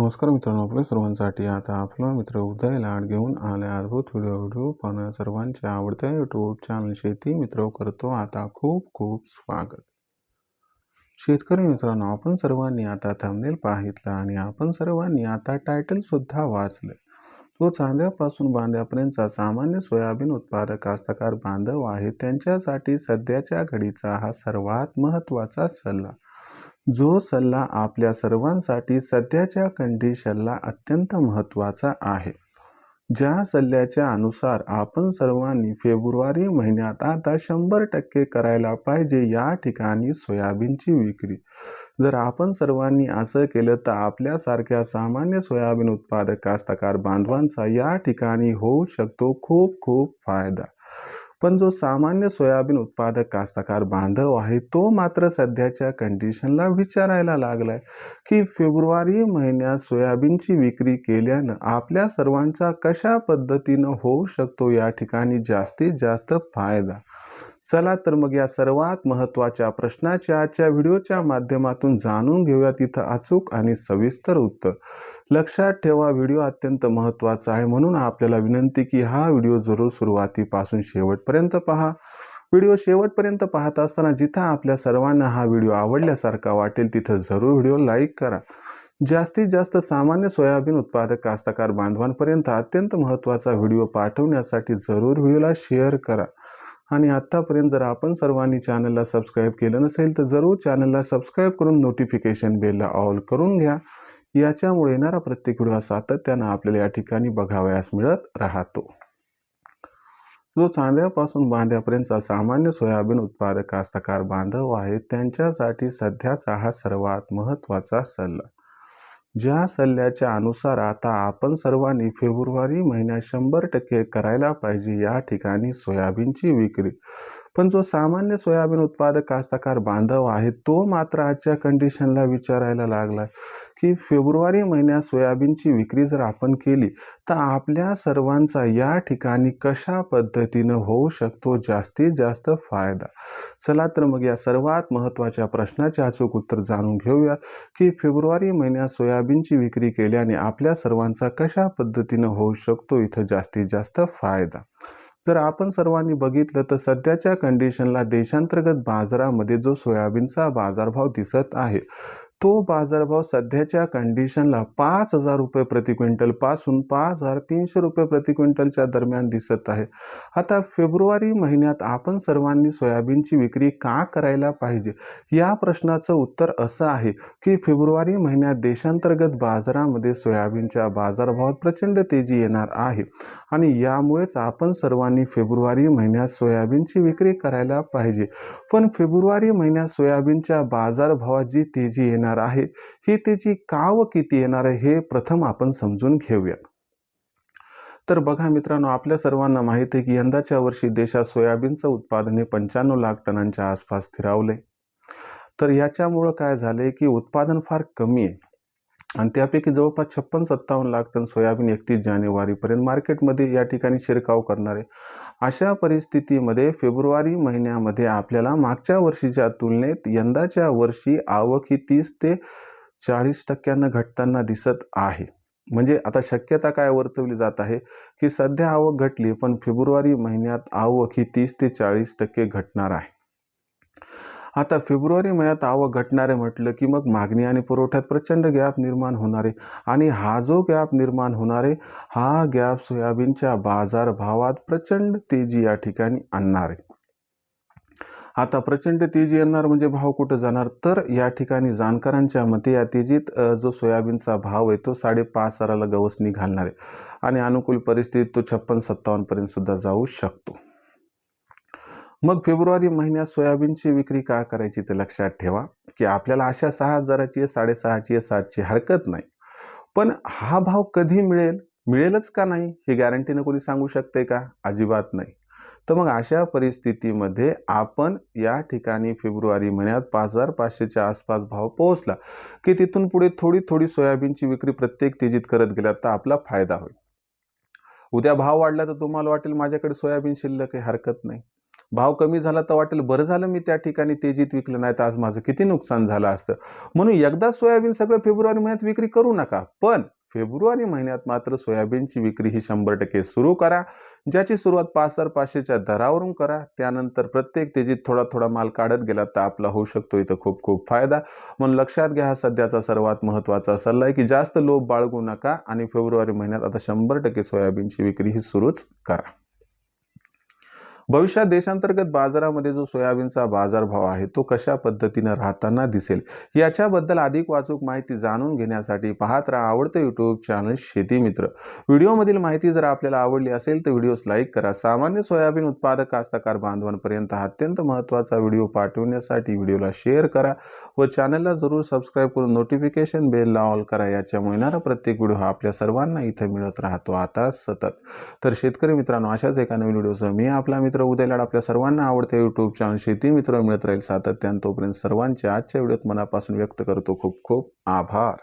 नमस्कार मित्रांनो आपल्या सर्वांसाठी आता आपला मित्र उदय लाड घेऊन आले अद्भुत व्हिडिओ व्हिडिओ पाहणं सर्वांच्या आवडत्या यूट्यूब चॅनल शेती मित्र करतो. आता खूप खूप स्वागत. शेतकरी मित्रांनो आपण सर्वांनी आता थंबनेल पाहितला आणि आपण सर्वांनी आता टायटल सुद्धा वाचले. तो चांद्यापासून बांध्यापर्यंतचा सामान्य सोयाबीन उत्पादक कास्तकार बांधव आहे त्यांच्यासाठी सध्याच्या घडीचा हा सर्वात महत्त्वाचा सल्ला. जो सल्ला आपल्या सर्वांसाठी सध्याच्या कंडिशनला अत्यंत महत्त्वाचा आहे. ज्या सल्ल्याच्या अनुसार आपण सर्वांनी फेब्रुवारी महिन्यात आता शंभर टक्के करायला पाहिजे या ठिकाणी सोयाबीनची विक्री. जर आपण सर्वांनी असं केलं तर आपल्यासारख्या सामान्य सोयाबीन उत्पादक कास्तकार बांधवांचा या ठिकाणी होऊ शकतो खूप खूप फायदा. पण जो सामान्य सोयाबीन उत्पादक कास्तकार बांधव आहे तो मात्र सध्याच्या कंडिशनला विचारायला लागलाय की फेब्रुवारी महिन्यात सोयाबीनची विक्री केल्यानं आपल्या सर्वांचा कशा पद्धतीनं होऊ शकतो या ठिकाणी जास्तीत जास्त फायदा? चला तर मग या सर्वात महत्त्वाच्या प्रश्नाच्या आजच्या व्हिडिओच्या माध्यमातून जाणून घेऊया तिथं अचूक आणि सविस्तर उत्तर. लक्षात ठेवा व्हिडिओ अत्यंत महत्त्वाचा आहे म्हणून आपल्याला विनंती की हा व्हिडिओ जरूर सुरुवातीपासून शेवटपर्यंत पहा. व्हिडिओ शेवटपर्यंत पाहत असताना जिथं आपल्या सर्वांना हा व्हिडिओ आवडल्यासारखा वाटेल तिथं जरूर व्हिडिओ लाईक करा. जास्तीत जास्त सामान्य सोयाबीन उत्पादक कास्तकार बांधवांपर्यंत अत्यंत महत्त्वाचा व्हिडिओ पाठवण्यासाठी जरूर व्हिडिओला शेअर करा. आणि आत्तापर्यंत जर आपण सर्वांनी चॅनलला सबस्क्राईब केलं नसेल तर जरूर चॅनलला सबस्क्राईब करून नोटिफिकेशन बेलला ऑल करून घ्या. याच्यामुळे येणारा प्रत्येक व्हिडिओ सातत्यानं आपल्याला या ठिकाणी बघावयास मिळत राहतो. जो चांद्यापासून बांध्यापर्यंतचा सामान्य सोयाबीन उत्पादक कास्तकार बांधव आहे त्यांच्यासाठी सध्याचा हा सर्वात महत्त्वाचा सल्ला. ज्या सल्ल्याच्या अनुसार आता आपण सर्वांनी फेब्रुवारी महिन्यात शंभर टक्के करायला पाहिजे या ठिकाणी सोयाबीनची विक्री पण जो सामान्य सोयाबीन उत्पादक कास्तकार बांधव आहे तो मात्र आजच्या कंडिशनला विचारायला लागला की फेब्रुवारी महिन्यात सोयाबीनची विक्री जर आपण केली तर आपल्या सर्वांचा या ठिकाणी कशा पद्धतीनं होऊ शकतो जास्तीत जास्त फायदा? चला तर मग या सर्वात महत्त्वाच्या प्रश्नाचे अचूक उत्तर जाणून घेऊया की फेब्रुवारी महिन्यात सोयाबीनची विक्री केल्याने आपल्या सर्वांचा कशा पद्धतीनं होऊ शकतो इथं जास्तीत जास्त फायदा? जर आपण सर्वांनी बघितलं तर सध्याच्या कंडिशनला देशांतर्गत बाजारामध्ये जो सोयाबीनचा बाजारभाव दिसत आहे तो बाजारभाव सध्याच्या कंडिशनला पाच हजार रुपये प्रति क्विंटलपासून पाच हजार तीनशे रुपये प्रति क्विंटलच्या दरम्यान दिसत आहे. आता फेब्रुवारी महिन्यात आपण सर्वांनी सोयाबीनची विक्री का करायला पाहिजे? या प्रश्नाचं उत्तर असं आहे की फेब्रुवारी महिन्यात देशांतर्गत बाजारामध्ये सोयाबीनच्या बाजारभावात प्रचंड तेजी येणार आहे आणि यामुळेच आपण सर्वांनी फेब्रुवारी महिन्यात सोयाबीनची विक्री करायला पाहिजे. पण फेब्रुवारी महिन्यात सोयाबीनच्या बाजारभावात जी तेजी येणार येणार आहे? ही त्याची काव किती येणार आहे हे प्रथम आपण समजून घेऊया तर बघा मित्रांनो आपल्या सर्वांना माहिती आहे की यंदाच्या वर्षी देशात सोयाबीनचं उत्पादन हे पंच्याण्णव लाख टनांच्या आसपास स्थिरावले तर याच्यामुळं काय झालंय की उत्पादन फार कमी आहे. आणि त्यापैकी जवळपास छप्पन सत्तावन्न लाख टन सोयाबीन एकतीस जानेवारीपर्यंत मार्केटमध्ये या ठिकाणी शिरकाव करणार. आहे अशा परिस्थितीमध्ये फेब्रुवारी महिन्यामध्ये आपल्याला मागच्या वर्षीच्या तुलनेत यंदाच्या वर्षी आवक ही तीस ते चाळीस टक्क्यांना घटताना दिसत आहे. म्हणजे आता शक्यता काय वर्तवली जात आहे की सध्या आवक घटली पण फेब्रुवारी महिन्यात आवक ही तीस ते चाळीस टक्के घटणार आहे. आता फेब्रुवारी महिन्यात आवक घटणारे म्हटलं की मग मागणी आणि पुरवठ्यात प्रचंड गॅप निर्माण होणारे. आणि हा जो गॅप निर्माण होणारे हा गॅप सोयाबीनच्या बाजारभावात प्रचंड तेजी या ठिकाणी आणणार. आहे आता प्रचंड तेजी येणार म्हणजे भाव कुठं जाणार? तर या ठिकाणी जाणकारांच्या मते या तेजीत जो सोयाबीनचा भाव आहे तो साडेपाच हजाराला गवसणी घालणार. आहे आणि अनुकूल परिस्थितीत तो छप्पन सत्तावन्नपर्यंत सुद्धा जाऊ शकतो. मग फेब्रुवारी महिन्यात सोयाबीनची विक्री का करायची ते लक्षात ठेवा की आपल्याला अशा सहा हजाराची आहे साडेसहाची आहे सातची हरकत नाही. पण हा भाव कधी मिळेल? मिळेलच का नाही? हे गॅरंटीनं कोणी सांगू शकते का? अजिबात नाही. तर मग अशा परिस्थितीमध्ये आपण या ठिकाणी फेब्रुवारी महिन्यात पाच हजार पाचशेच्या आसपास भाव पोहोचला की तिथून पुढे थोडी थोडी सोयाबीनची विक्री प्रत्येक तेजीत करत गेला तर आपला फायदा होईल. उद्या भाव वाढला तर तुम्हाला वाटेल माझ्याकडे सोयाबीन शिल्लक काही हरकत नाही. भाव कमी झाला तर वाटेल बरं झालं मी त्या ठिकाणी तेजीत विकलं नाही तर आज माझं किती नुकसान झालं असतं. म्हणून एकदा सोयाबीन सगळं फेब्रुवारी महिन्यात विक्री करू नका पण फेब्रुवारी महिन्यात मात्र सोयाबीनची विक्री ही शंभर टक्के सुरू करा. ज्याची सुरुवात पाच हजार पाचशेच्या दरावरून करा त्यानंतर प्रत्येक तेजीत थोडा थोडा माल काढत गेला तर आपला होऊ शकतो इथं खूप खूप फायदा. म्हणून लक्षात घ्या हा सध्याचा सर्वात महत्त्वाचा सल्ला आहे की जास्त लोभ बाळगू नका आणि फेब्रुवारी महिन्यात आता शंभर टक्के सोयाबीनची विक्री ही सुरूच करा. भविष्यात देशांतर्गत बाजारामध्ये जो सोयाबीनचा बाजारभाव आहे तो कशा पद्धतीनं राहताना दिसेल? याच्याबद्दल अधिक वाचूक माहिती जाणून घेण्यासाठी पाहत राहा आवडतं यूट्यूब चॅनल शेती मित्र. व्हिडिओमधील माहिती जर आपल्याला आवडली असेल तर व्हिडिओस लाईक करा. सामान्य सोयाबीन उत्पादक कास्तकार बांधवांपर्यंत अत्यंत महत्त्वाचा व्हिडिओ पाठवण्यासाठी व्हिडिओला शेअर करा व चॅनलला जरूर सबस्क्राईब करून नोटिफिकेशन बेलला ऑल करा. याच्यामुळे येणारा प्रत्येक व्हिडिओ हा आपल्या सर्वांना इथं मिळत राहतो. आता सतत. तर शेतकरी मित्रांनो अशाच एका नवीन व्हिडिओसह मी आपला मित्र मित्र लाड आपल्या सर्वांना आवडते यूट्यूब चॅनल शेती मित्र मिळत राहील सातत्यानं तोपर्यंत सर्वांचे आजच्या व्हिडिओत मनापासून व्यक्त करतो खूप खूप आभार.